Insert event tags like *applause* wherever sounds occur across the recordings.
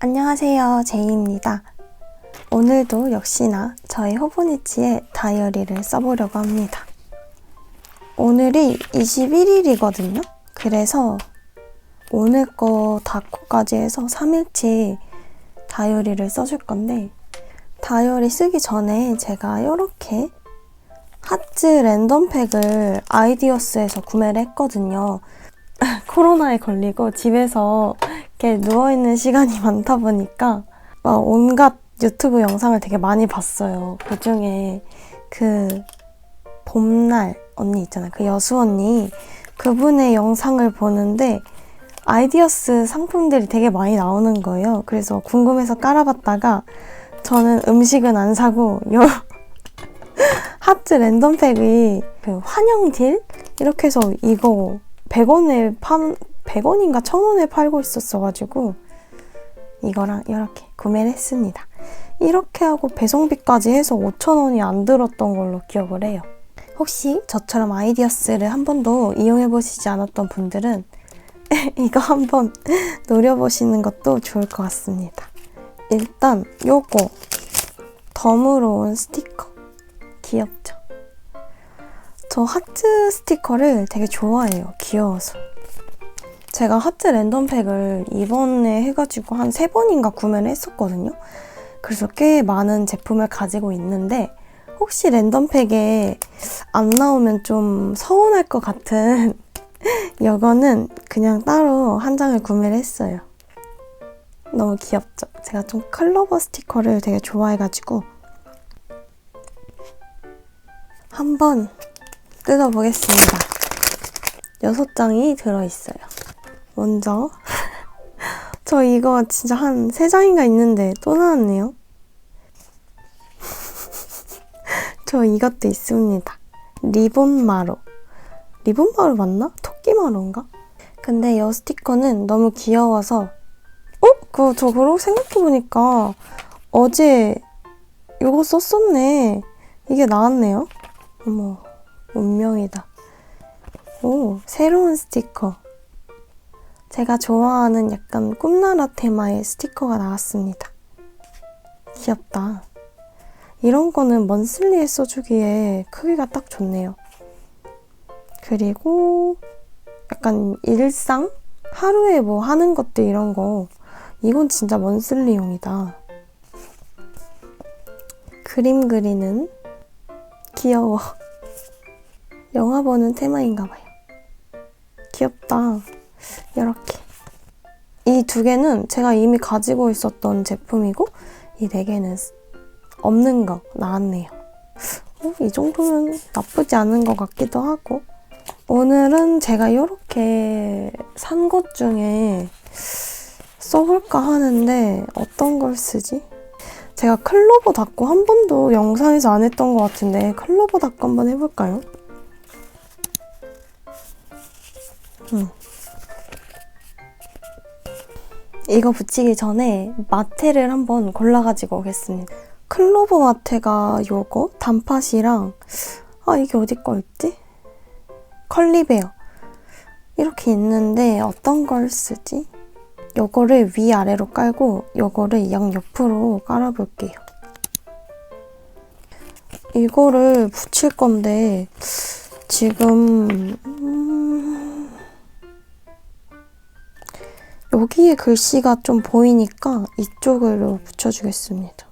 안녕하세요. 제이입니다. 오늘도 역시나 저희 호보니치의 다이어리를 써보려고 합니다. 오늘이 21일이거든요. 그래서 오늘 거 닫고까지 해서 3일치 다이어리를 써줄 건데 다이어리 쓰기 전에 제가 이렇게 하트 랜덤팩을 아이디어스에서 구매를 했거든요. *laughs* 코로나에 걸리고 집에서 이렇게 누워있는 시간이 *laughs* 많다 보니까 막 온갖 유튜브 영상을 되게 많이 봤어요. 그 중에 그 봄날 언니 있잖아요. 그 여수 언니 그분의 영상을 보는데 아이디어스 상품들이 되게 많이 나오는 거예요. 그래서 궁금해서 깔아봤다가 저는 음식은 안 사고 요 *laughs* 하트 랜덤팩이 그 환영 딜 이렇게 해서 이거 100원에 판 100원인가 1000원에 팔고 있었어가지고 이거랑 이렇게 구매를 했습니다. 이렇게 하고 배송비까지 해서 5,000원이 안 들었던 걸로 기억을 해요. 혹시 저처럼 아이디어스를 한 번도 이용해 보시지 않았던 분들은 *laughs* 이거 한번 *laughs* 노려보시는 것도 좋을 것 같습니다. 일단 요거 덤으로 온 스티커 귀엽죠? 저 하트 스티커를 되게 좋아해요. 귀여워서. 제가 하트 랜덤팩을 이번에 해가지고 한 세 번인가 구매를 했었거든요. 그래서 꽤 많은 제품을 가지고 있는데 혹시 랜덤팩에 안 나오면 좀 서운할 것 같은 *laughs* 이거는 그냥 따로 한 장을 구매를 했어요. 너무 귀엽죠? 제가 좀 클로버 스티커를 되게 좋아해가지고 한번 뜯어보겠습니다. 여섯 장이 들어있어요. 먼저 *laughs* 저 이거 진짜 한 세 장인가 있는데 또 나왔네요. *laughs* 저 이것도 있습니다. 리본 마로. 리본 마로 맞나? 토끼 마로인가? 근데 이 스티커는 너무 귀여워서 어? 그거 저 그러고 생각해보니까 어제 이거 썼었네. 이게 나왔네요. 어머, 운명이다. 오, 새로운 스티커. 제가 좋아하는 약간 꿈나라 테마의 스티커가 나왔습니다. 귀엽다. 이런 거는 먼슬리에 써주기에 크기가 딱 좋네요. 그리고 약간 일상? 하루에 뭐 하는 것들 이런 거. 이건 진짜 먼슬리용이다. 그림 그리는 귀여워. 영화 보는 테마인가 봐요. 귀엽다. 이렇게. 이 두 개는 제가 이미 가지고 있었던 제품이고, 이 네 개는 없는 거 나왔네요. 어, 이 정도면 나쁘지 않은 것 같기도 하고. 오늘은 제가 이렇게 산 것 중에 써볼까 하는데 어떤 걸 쓰지? 제가 클로버 닦고 한 번도 영상에서 안 했던 것 같은데 클로버 닦고 한번 해볼까요? 음. 이거 붙이기 전에 마테를 한번 골라가지고 오겠습니다. 클로버 마테가 요거 단팥이랑 아 이게 어디 거였지? 컬리베어 이렇게 있는데 어떤 걸 쓰지? 요거를 위아래로 깔고 요거를 양옆으로 깔아볼게요. 이거를 붙일 건데 지금 여기에 글씨가 좀 보이니까 이쪽으로 붙여주겠습니다.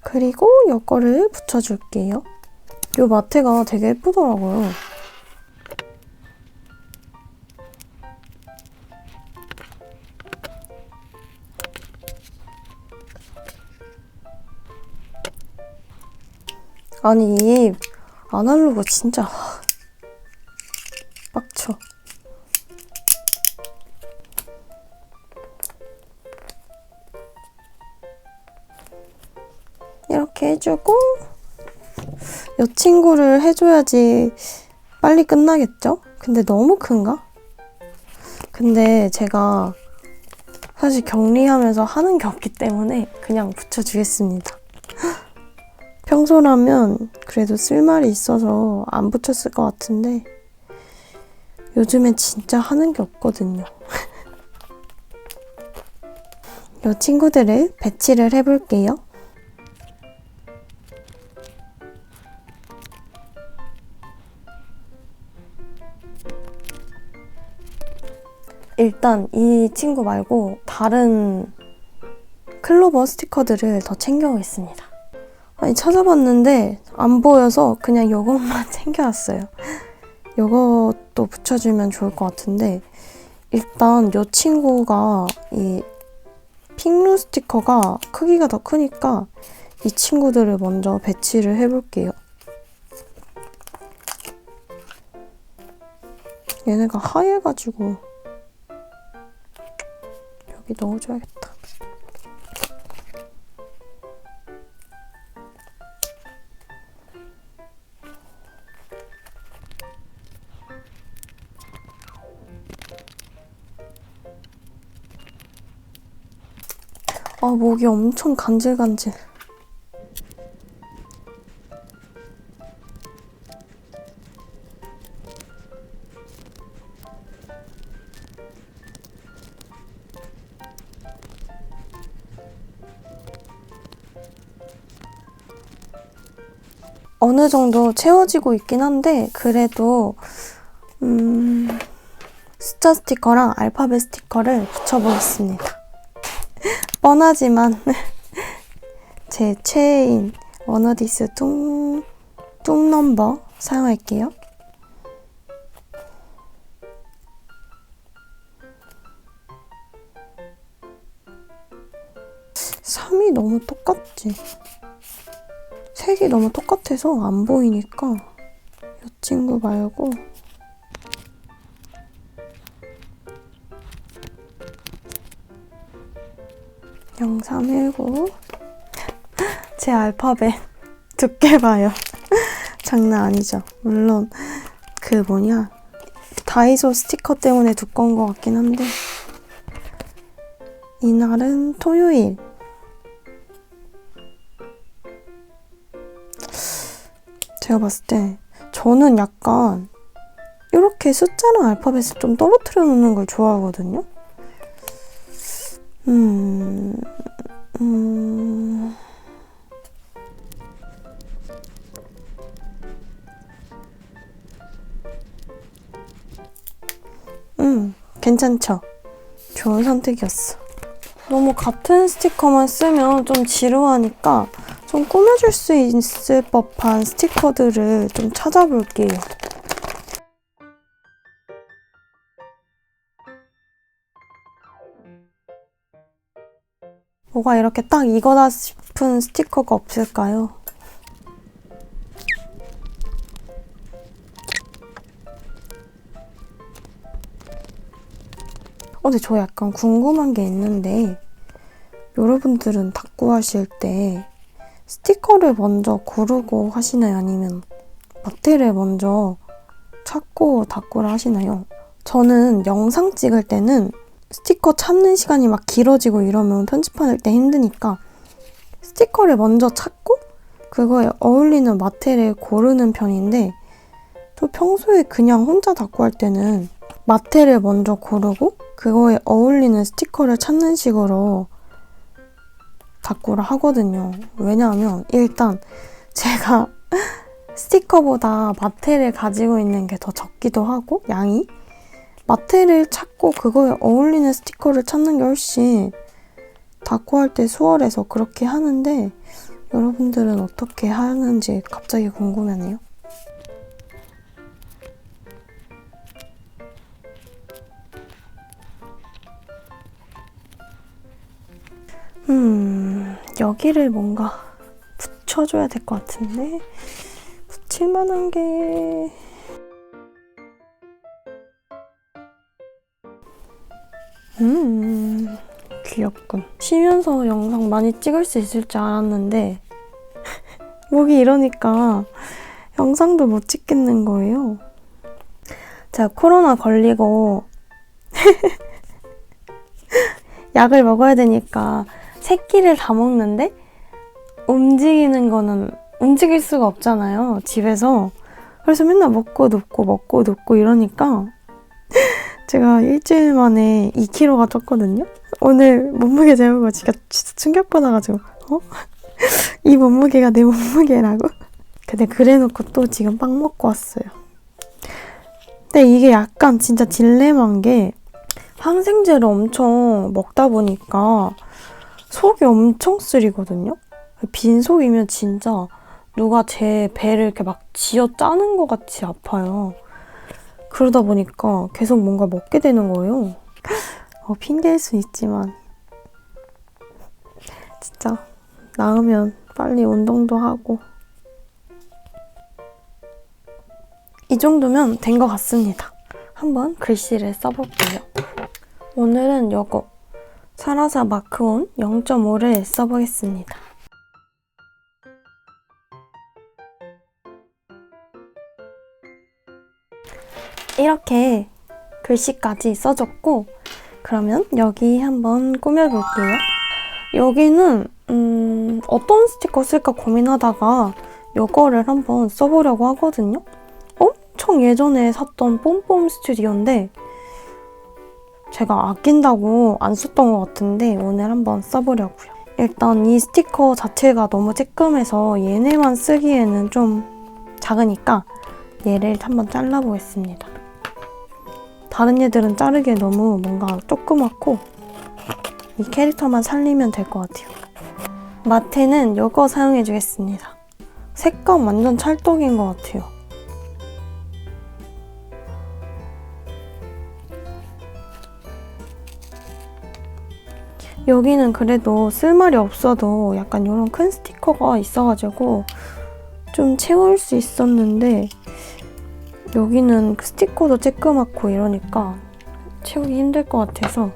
그리고 이거를 붙여줄게요. 이 마테가 되게 예쁘더라고요. 아니 이 아날로그 진짜 빡쳐. 이렇게 해주고 이 친구를 해줘야지 빨리 끝나겠죠? 근데 너무 큰가? 근데 제가 사실 격리하면서 하는 게 없기 때문에 그냥 붙여주겠습니다. 평소라면 그래도 쓸 말이 있어서 안 붙였을 것 같은데 요즘엔 진짜 하는 게 없거든요. *laughs* 이 친구들을 배치를 해볼게요. 일단 이 친구 말고 다른 클로버 스티커들을 더 챙겨오겠습니다. 아니 찾아봤는데 안 보여서 그냥 이것만 *laughs* 챙겨왔어요. 이것도 붙여주면 좋을 것 같은데 일단 이 친구가 이 핑루 스티커가 크기가 더 크니까 이 친구들을 먼저 배치를 해볼게요. 얘네가 하얘가지고 여기 넣어줘야겠다. 아, 목이 엄청 간질간질. 어느 정도 채워지고 있긴 한데, 그래도, 음, 숫자 스티커랑 알파벳 스티커를 붙여보겠습니다. 뻔하지만 *laughs* 제 최애인 워너디스 뚱, 뚱 넘버 사용할게요. 삼이 너무 똑같지? 색이 너무 똑같아서 안 보이니까 이 친구 말고 영삼일구 *laughs* 제 알파벳 *laughs* 두께 봐요. *laughs* 장난 아니죠. 물론 그 뭐냐 다이소 스티커 때문에 두꺼운 것 같긴 한데 이날은 토요일 제가 봤을 때 저는 약간 이렇게 숫자랑 알파벳을 좀 떨어뜨려 놓는 걸 좋아하거든요. 음, 음. 음, 괜찮죠? 좋은 선택이었어. 너무 같은 스티커만 쓰면 좀 지루하니까 좀 꾸며줄 수 있을 법한 스티커들을 좀 찾아볼게요. 뭐가 이렇게 딱 이거다 싶은 스티커가 없을까요? 어, 근데 저 약간 궁금한 게 있는데, 여러분들은 닦고 하실 때 스티커를 먼저 고르고 하시나요? 아니면 마테를 먼저 찾고 닦고를 하시나요? 저는 영상 찍을 때는 스티커 찾는 시간이 막 길어지고 이러면 편집할 때 힘드니까 스티커를 먼저 찾고 그거에 어울리는 마테를 고르는 편인데 또 평소에 그냥 혼자 닦고 할 때는 마테를 먼저 고르고 그거에 어울리는 스티커를 찾는 식으로 닦고를 하거든요. 왜냐하면 일단 제가 *laughs* 스티커보다 마테를 가지고 있는 게 더 적기도 하고 양이 마테를 찾고 그거에 어울리는 스티커를 찾는 게 훨씬 닦고 할때 수월해서 그렇게 하는데 여러분들은 어떻게 하는지 갑자기 궁금하네요. 음, 여기를 뭔가 붙여줘야 될 것 같은데 붙일 만한 게 음, 귀엽군. 쉬면서 영상 많이 찍을 수 있을 줄 알았는데, *laughs* 목이 이러니까 영상도 못 찍겠는 거예요. 제가 코로나 걸리고, *laughs* 약을 먹어야 되니까 새끼를 다 먹는데, 움직이는 거는 움직일 수가 없잖아요. 집에서. 그래서 맨날 먹고 눕고 먹고 눕고 이러니까 *laughs* 제가 일주일 만에 2kg가 쪘거든요. 오늘 몸무게 재보고 진짜, 진짜 충격받아가지고 어? *laughs* 이 몸무게가 내 몸무게라고? 근데 그래놓고 또 지금 빵 먹고 왔어요. 근데 이게 약간 진짜 딜레마인 게 항생제를 엄청 먹다 보니까 속이 엄청 쓰리거든요. 빈 속이면 진짜 누가 제 배를 이렇게 막 쥐어 짜는 것 같이 아파요. 그러다 보니까 계속 뭔가 먹게 되는 거예요. 어, 핑계일 수 있지만 진짜 나으면 빨리 운동도 하고 이 정도면 된 것 같습니다. 한번 글씨를 써볼게요. 오늘은 요거 사라사 마크온 0.5를 써보겠습니다. 이렇게 글씨까지 써줬고 그러면 여기 한번 꾸며볼게요. 여기는 음, 어떤 스티커 쓸까 고민하다가 이거를 한번 써보려고 하거든요. 엄청 예전에 샀던 뽐뽐 스튜디오인데 제가 아낀다고 안 썼던 것 같은데 오늘 한번 써보려고요. 일단 이 스티커 자체가 너무 쬐끔해서 얘네만 쓰기에는 좀 작으니까 얘를 한번 잘라보겠습니다. 다른 얘들은 자르기에 너무 뭔가 조그맣고 이 캐릭터만 살리면 될 것 같아요. 마테는 이거 사용해 주겠습니다. 색감 완전 찰떡인 것 같아요. 여기는 그래도 쓸 말이 없어도 약간 이런 큰 스티커가 있어가지고 좀 채울 수 있었는데 여기는 그 스티커도 쬐끄맣고 이러니까 채우기 힘들 것 같아서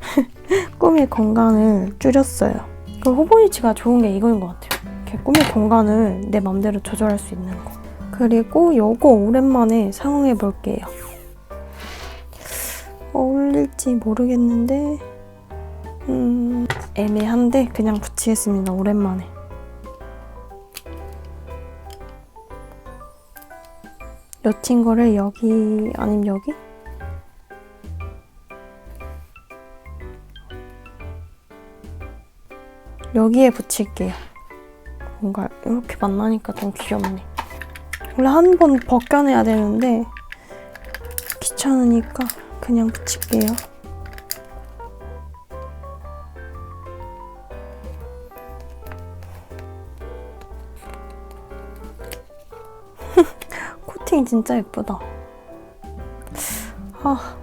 *laughs* 꿈의 공간을 줄였어요. 그 호보니치가 좋은 게 이거인 것 같아요. 이렇게 꿈의 공간을 내 맘대로 조절할 수 있는 거. 그리고 이거 오랜만에 사용해 볼게요. 어울릴지 모르겠는데 음, 애매한데 그냥 붙이겠습니다. 오랜만에. 여친 거를 여기 아니면 여기? 여기에 붙일게요. 뭔가 이렇게 만나니까 좀 귀엽네. 원래 한 번 벗겨내야 되는데 귀찮으니까 그냥 붙일게요. 진짜 예쁘다. 아,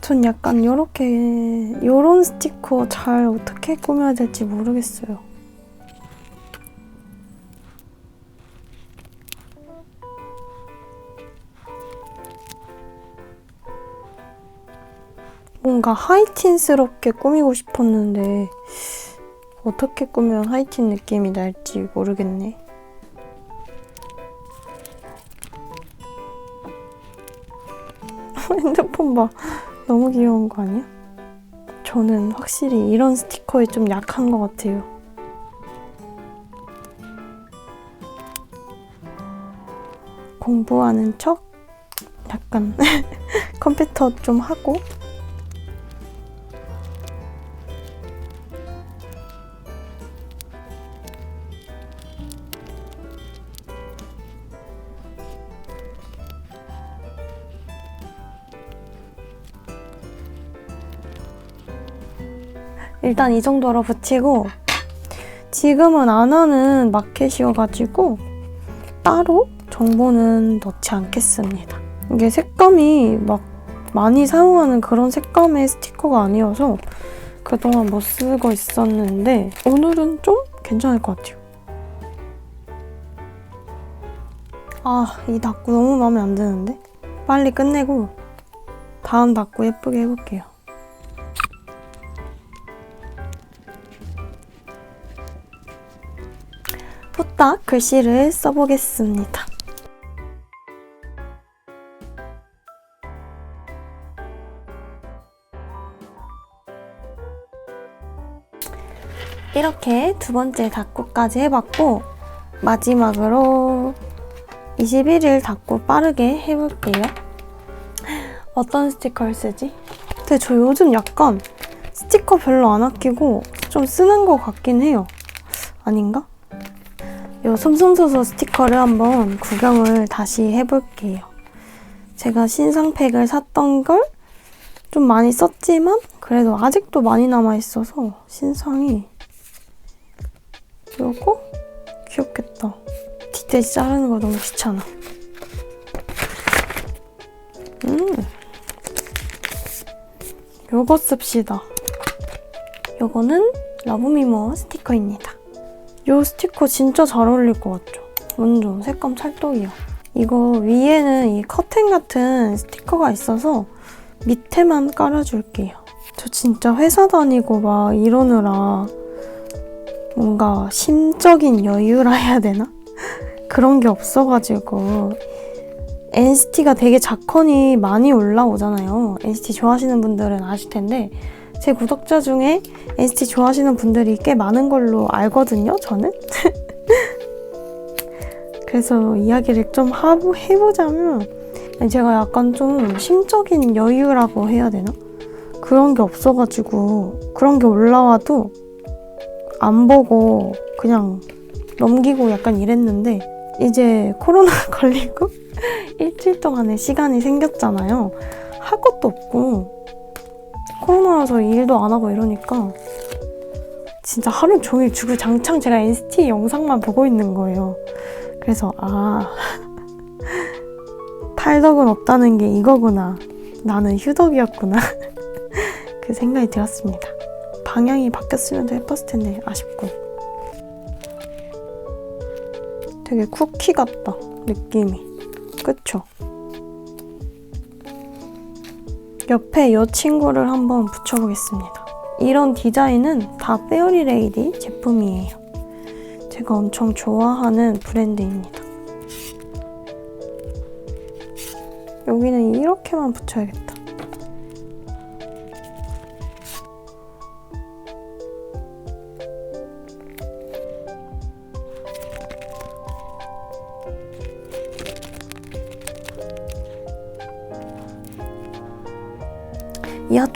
전 약간 요렇게 요런 스티커 잘 어떻게 꾸며야 될지 모르겠어요. 뭔가 하이틴스럽게 꾸미고 싶었는데 어떻게 꾸면 하이틴 느낌이 날지 모르겠네. 봐. 너무 귀여운 거 아니야? 저는 확실히 이런 스티커에 좀 약한 것 같아요. 공부하는 척? 약간 *laughs* 컴퓨터 좀 하고 일단 이 정도로 붙이고 지금은 안 하는 마켓이어가지고 따로 정보는 넣지 않겠습니다. 이게 색감이 막 많이 사용하는 그런 색감의 스티커가 아니어서 그동안 못 쓰고 있었는데 오늘은 좀 괜찮을 것 같아요. 아, 이 닭구 너무 마음에 안 드는데? 빨리 끝내고 다음 닭구 예쁘게 해볼게요. 후딱 글씨를 써보겠습니다. 이렇게 두 번째 닭구까지 해봤고 마지막으로 21일 닫고 빠르게 해볼게요. 어떤 스티커를 쓰지? 근데 저 요즘 약간 스티커 별로 안 아끼고 좀 쓰는 것 같긴 해요. 아닌가? 요 솜솜소소 스티커를 한번 구경을 다시 해볼게요. 제가 신상팩을 샀던 걸 좀 많이 썼지만 그래도 아직도 많이 남아있어서 신상이 요거? 귀엽겠다. 디테일 자르는 거 너무 귀찮아. 음. 요거 씁시다. 요거는 러브미모 스티커입니다. 요 스티커 진짜 잘 어울릴 것 같죠? 완전 색감 찰떡이야. 이거 위에는 이 커튼 같은 스티커가 있어서 밑에만 깔아줄게요. 저 진짜 회사 다니고 막 이러느라 뭔가 심적인 여유라 해야 되나? *laughs* 그런 게 없어가지고 NCT가 되게 작건이 많이 올라오잖아요. NCT 좋아하시는 분들은 아실 텐데 제 구독자 중에 NCT 좋아하시는 분들이 꽤 많은 걸로 알거든요. 저는. *laughs* 그래서 이야기를 좀 하고 해보자면 제가 약간 좀 심적인 여유라고 해야 되나? 그런 게 없어가지고 그런 게 올라와도 안 보고 그냥 넘기고 약간 이랬는데 이제 코로나 *laughs* 걸리고 *laughs* 일주일 동안의 시간이 생겼잖아요. 할 것도 없고 코로나라서 일도 안 하고 이러니까 진짜 하루 종일 주구장창 제가 NCT 영상만 보고 있는 거예요. 그래서 아 *laughs* 탈덕은 없다는 게 이거구나. 나는 휴덕이었구나. *laughs* 그 생각이 들었습니다. 방향이 바뀌었으면 더 예뻤을 텐데 아쉽군. 되게 쿠키 같다 느낌이. 그쵸? 옆에 이 친구를 한번 붙여보겠습니다. 이런 디자인은 다 페어리 레이디 제품이에요. 제가 엄청 좋아하는 브랜드입니다. 여기는 이렇게만 붙여야겠다.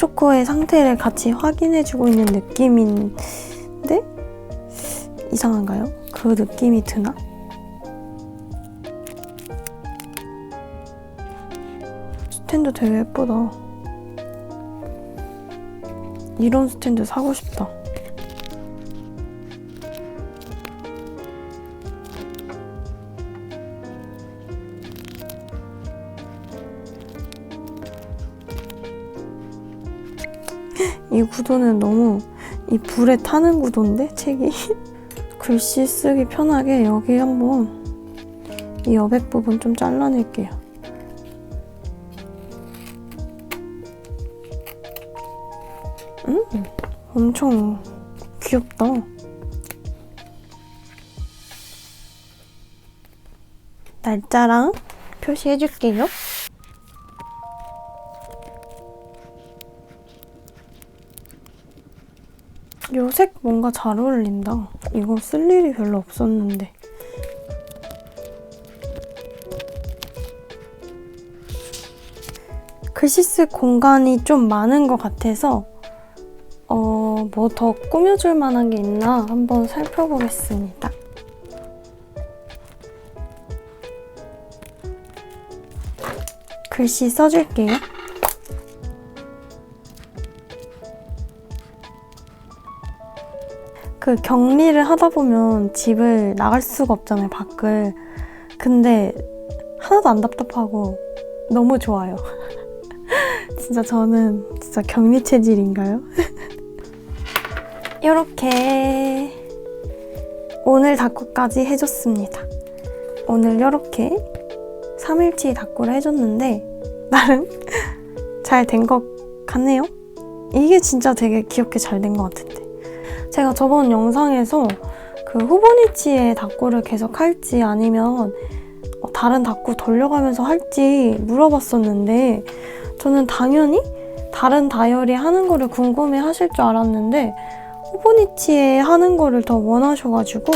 초코의 상태를 같이 확인해주고 있는 느낌인데 이상한가요? 그 느낌이 드나? 스탠드 되게 예쁘다. 이런 스탠드 사고 싶다. 이 구도는 너무 이 불에 타는 구도인데 책이 *laughs* 글씨 쓰기 편하게 여기 한번 이 여백 부분 좀 잘라낼게요. 음, 엄청 귀엽다. 날짜랑 표시해줄게요. 요색 뭔가 잘 어울린다. 이거 쓸 일이 별로 없었는데. 글씨 쓸 공간이 좀 많은 것 같아서 어, 뭐 더 꾸며줄 만한 게 있나 한번 살펴보겠습니다. 글씨 써줄게요. 그 격리를 하다 보면 집을 나갈 수가 없잖아요, 밖을. 근데 하나도 안 답답하고 너무 좋아요. *laughs* 진짜 저는 진짜 격리 체질인가요? *laughs* 이렇게 오늘 닭구까지 해줬습니다. 오늘 이렇게 3일치 닭구를 해줬는데 나름 *laughs* 잘 된 것 같네요. 이게 진짜 되게 귀엽게 잘 된 것 같은데. 제가 저번 영상에서 그 후보니치의 닭구를 계속 할지 아니면 어, 다른 닭구 돌려가면서 할지 물어봤었는데 저는 당연히 다른 다이어리 하는 거를 궁금해 하실 줄 알았는데 후보니치에 하는 거를 더 원하셔가지고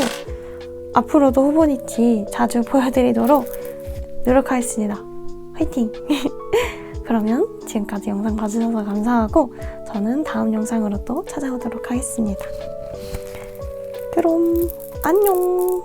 앞으로도 호보니치 자주 보여드리도록 노력하겠습니다. 화이팅! *laughs* 그러면 지금까지 영상 봐주셔서 감사하고 저는 다음 영상으로 또 찾아오도록 하겠습니다. 그럼 안녕!